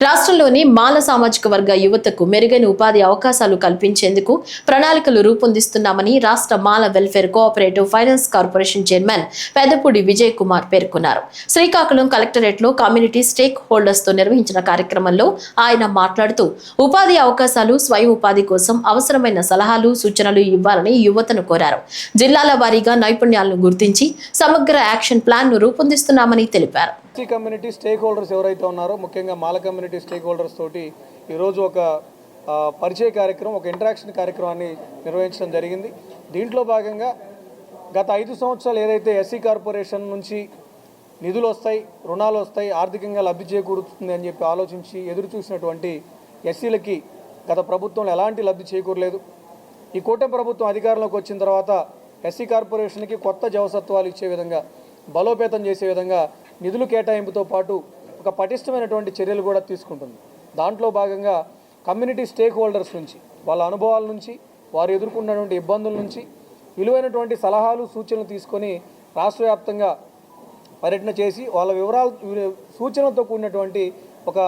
రాష్ట్రంలోని మాల సామాజిక వర్గ యువతకు మెరుగైన ఉపాధి అవకాశాలు కల్పించేందుకు ప్రణాళికలు రూపొందిస్తున్నామని రాష్ట్ర Mala welfare cooperative finance corporation chairman Peddapudi Vijay Kumar పేర్కొన్నారు. శ్రీకాకుళం కలెక్టరేట్లో కమ్యూనిటీ స్టేక్ హోల్డర్స్తో నిర్వహించిన కార్యక్రమంలో ఆయన మాట్లాడుతూ ఉపాధి అవకాశాలు స్వయం ఉపాధి కోసం అవసరమైన సలహాలు సూచనలు ఇవ్వాలని యువతను కోరారు. జిల్లాల వారీగా నైపుణ్యాలను గుర్తించి సమగ్ర యాక్షన్ ప్లాన్ను రూపొందిస్తున్నామని తెలిపారు. ఎస్సీ కమ్యూనిటీ స్టేక్ హోల్డర్స్ ఎవరైతే ఉన్నారో ముఖ్యంగా మాల కమ్యూనిటీ స్టేక్ హోల్డర్స్ తోటి ఈరోజు ఒక పరిచయ కార్యక్రమం ఒక ఇంటరాక్షన్ కార్యక్రమాన్ని నిర్వహించడం జరిగింది. దీంట్లో భాగంగా గత ఐదు సంవత్సరాలు ఏదైతే ఎస్సీ కార్పొరేషన్ నుంచి నిధులు వస్తాయి రుణాలు వస్తాయి ఆర్థికంగా లబ్ధి చేకూరుతుంది అని చెప్పి ఆలోచించి ఎదురు చూసినటువంటి ఎస్సీలకి గత ప్రభుత్వంలో ఎలాంటి లబ్ధి చేకూరలేదు. ఈ కూటమి ప్రభుత్వం అధికారంలోకి వచ్చిన తర్వాత ఎస్సీ కార్పొరేషన్కి కొత్త జవసత్వాలు ఇచ్చే విధంగా బలోపేతం చేసే విధంగా నిధులు కేటాయింపుతో పాటు ఒక పటిష్టమైనటువంటి చర్యలు కూడా తీసుకుంటుంది. దాంట్లో భాగంగా కమ్యూనిటీ స్టేక్ హోల్డర్స్ నుంచి వాళ్ళ అనుభవాల నుంచి వారు ఎదుర్కొన్నటువంటి ఇబ్బందుల నుంచి విలువైనటువంటి సలహాలు సూచనలు తీసుకొని రాష్ట్ర వ్యాప్తంగా పర్యటన చేసి వాళ్ళ వివరాలు సూచనలతో కూడినటువంటి ఒక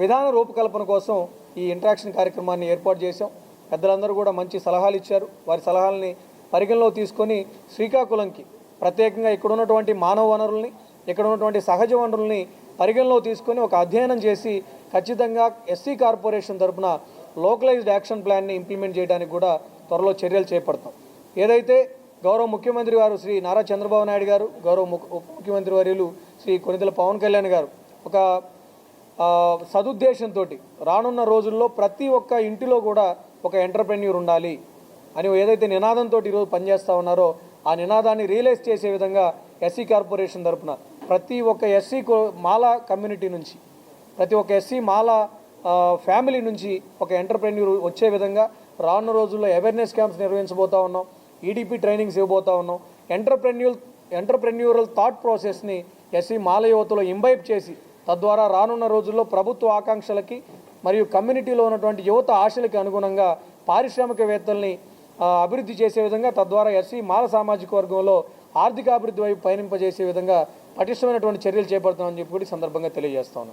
విధాన రూపకల్పన కోసం ఈ ఇంటరాక్షన్ కార్యక్రమాన్ని ఏర్పాటు చేశాం. పెద్దలందరూ కూడా మంచి సలహాలు ఇచ్చారు. వారి సలహాలని పరిగణలో తీసుకొని శ్రీకాకుళంకి ప్రత్యేకంగా ఇక్కడ ఉన్నటువంటి మానవ వనరుల్ని ఇక్కడ ఉన్నటువంటి సహజ వనరుల్ని పరిగణలో తీసుకొని ఒక అధ్యయనం చేసి ఖచ్చితంగా ఎస్సీ కార్పొరేషన్ తరపున లోకలైజ్డ్ యాక్షన్ ప్లాన్ని ఇంప్లిమెంట్ చేయడానికి కూడా త్వరలో చర్యలు చేపడతాం. ఏదైతే గౌరవ ముఖ్యమంత్రి గారు శ్రీ నారా చంద్రబాబు నాయుడు గారు గౌరవ ముఖ్యమంత్రి వర్యులు శ్రీ కొనితల పవన్ కళ్యాణ్ గారు ఒక సదుద్దేశంతో రానున్న రోజుల్లో ప్రతి ఒక్క ఇంటిలో కూడా ఒక ఎంటర్ప్రెన్యూర్ ఉండాలి అని ఏదైతే నినాదంతో ఈరోజు పనిచేస్తూ ఉన్నారో ఆ నినాదాన్ని రియలైజ్ చేసే విధంగా ఎస్సీ కార్పొరేషన్ తరపున ప్రతి ఒక్క ఎస్సీ మాల కమ్యూనిటీ నుంచి ప్రతి ఒక్క ఎస్సీ మాల ఫ్యామిలీ నుంచి ఒక ఎంటర్ప్రెన్యూర్ వచ్చే విధంగా రానున్న రోజుల్లో అవేర్నెస్ క్యాంప్స్ నిర్వహించబోతా ఉన్నాం ఈడీపీ ట్రైనింగ్స్ ఇవ్వబోతా ఉన్నాం. ఎంటర్ప్రెన్యూర్ ఎంటర్ప్రెన్యూరల్ థాట్ ప్రాసెస్ని ఎస్సీ మాల యువతలో ఇంబైబ్ చేసి తద్వారా రానున్న రోజుల్లో ప్రభుత్వ ఆకాంక్షలకి మరియు కమ్యూనిటీలో ఉన్నటువంటి యువత ఆశలకి అనుగుణంగా పారిశ్రామికవేత్తల్ని అభివృద్ధి చేసే విధంగా తద్వారా ఎస్సీ మాల సామాజిక వర్గంలో ఆర్థిక అభివృద్ధి వైపు పయనింపజేసే విధంగా పటిష్టమైనటువంటి చర్యలు చేపడతామని చెప్పి కూడా సందర్భంగా తెలియజేస్తాను